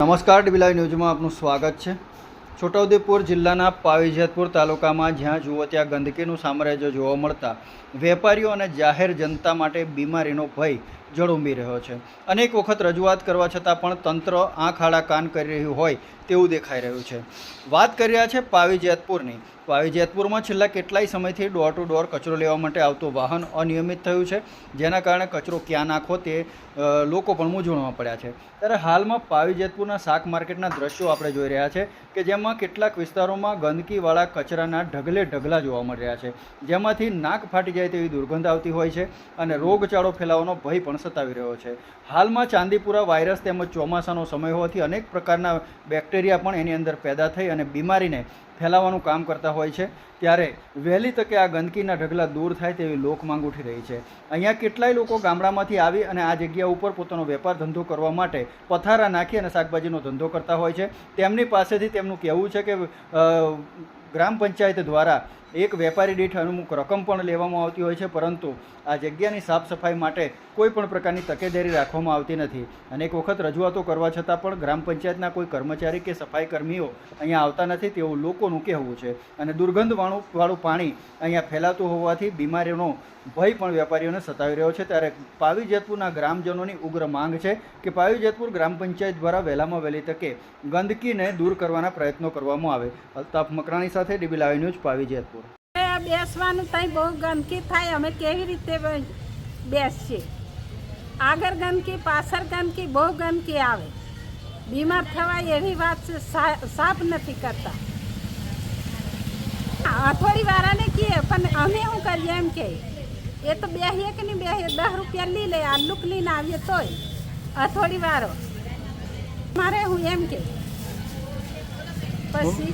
નમસ્કાર ડીબીલાઈ ન્યૂઝમાં આપનું સ્વાગત છે. છોટાઉદેપુર જિલ્લાના પાવીજેતપુર તાલુકામાં જ્યાં જુઓ ત્યાં ગંદકીનું સામ્રાજ્ય જોવા મળતા વેપારીઓ અને જાહેર જનતા માટે બીમારીનો ભય જળુંબી રહ્યો છે. અનેક વખત રજૂઆત કરવા છતાં પણ તંત્ર આંખ આડા કાન કરી રહ્યું હોય તેવું દેખાઈ રહ્યું છે. વાત કરી રહ્યા છે પાવીજેતપુરની પાવીજેતપુરમાં છેલ્લા કેટલાય સમયથી ડોર ટુ ડોર કચરો લેવા માટે આવતું વાહન અનિયમિત થયું છે. જેના કારણે કચરો ક્યાં નાખો તે લોકો પણ મૂંઝવણમાં પડ્યા છે. ત્યારે હાલમાં પાવીજેતપુરના શાક માર્કેટના દ્રશ્યો આપણે જોઈ રહ્યા છે કે જેમાં કેટલાક વિસ્તારોમાં ગંદકીવાળા કચરાના ઢગલે ઢગલા જોવા મળી રહ્યા છે. જેમાંથી નાક ફાટી જાય તેવી દુર્ગંધ આવતી હોય છે અને રોગચાળો ફેલાવાનો ભય પણ સતાવી રહ્યો છે. હાલમાં ચાંદીપુરા વાયરસ તેમજ ચોમાસાનો સમય હોવાથી અનેક પ્રકારના બેક્ટેરિયા પણ એની અંદર પેદા થઈ અને બીમારીને ફેલાવાનું કામ કરતા હોય છે, ત્યારે વહેલી તકે આ ગંદકીના ઢગલા દૂર થાય તેવી લોક માંગ ઉઠી રહી છે. અહીંયા કેટલાય લોકો ગામડામાંથી આવી અને આ જગ્યા ઉપર પોતાનો વેપાર ધંધો કરવા માટે પથારા નાખી અને શાકભાજીનો ધંધો કરતા હોય છે. તેમની પાસેથી તેમનું કહેવું છે કે ગ્રામ પંચાયત દ્વારા એક વેપારી દીઠ અમુક રકમ પણ લેવામાં આવતી હોય છે, પરંતુ આ જગ્યાની સાફ સફાઈ માટે કોઈ પણ પ્રકારની તકેદારી રાખવામાં આવતી નથી. અનેક વખત રજૂઆતો કરવા છતાં પણ ગ્રામ પંચાયતના કોઈ કર્મચારી કે સફાઈ કર્મીઓ અહીંયા આવતા નથી તેવું લોકોનું કહેવું છે. અને દુર્ગંધવાળું વાળું પાણી અહીંયા ફેલાતું હોવાથી બીમારીનો ભય પણ વેપારીઓને સતાવી રહ્યો છે. ત્યારે પાવી જેતપુરના ગ્રામજનોની ઉગ્ર માંગ છે કે પાવી જેતપુર ગ્રામ પંચાયત દ્વારા વહેલામાં વહેલી તકે ગંદકીને દૂર કરવાના પ્રયત્નો કરવામાં આવે. અલ્તાફ મકરાણી સાથે DB live news Pavi Jetpur. બેસવાનું ત્યાં બહુ ગંદકી થાય. અમે કેવી રીતે બેસીએ? આગળ ગંદકી, પાછળ ગંદકી, બહુ ગંદકી આવે. બીમાર થવાય એવી વાત સાફ નથી કરતા. થોડી વાળાને કહે પણ અમે શું કરીએ એમ કે, એ તો બેસીએ કે નહીં બેસીએ દસ રૂપિયા લઈ લે, આ લુક લઈને આવીએ તોય. અથોડી વાળો મારે હું એમ કે, પછી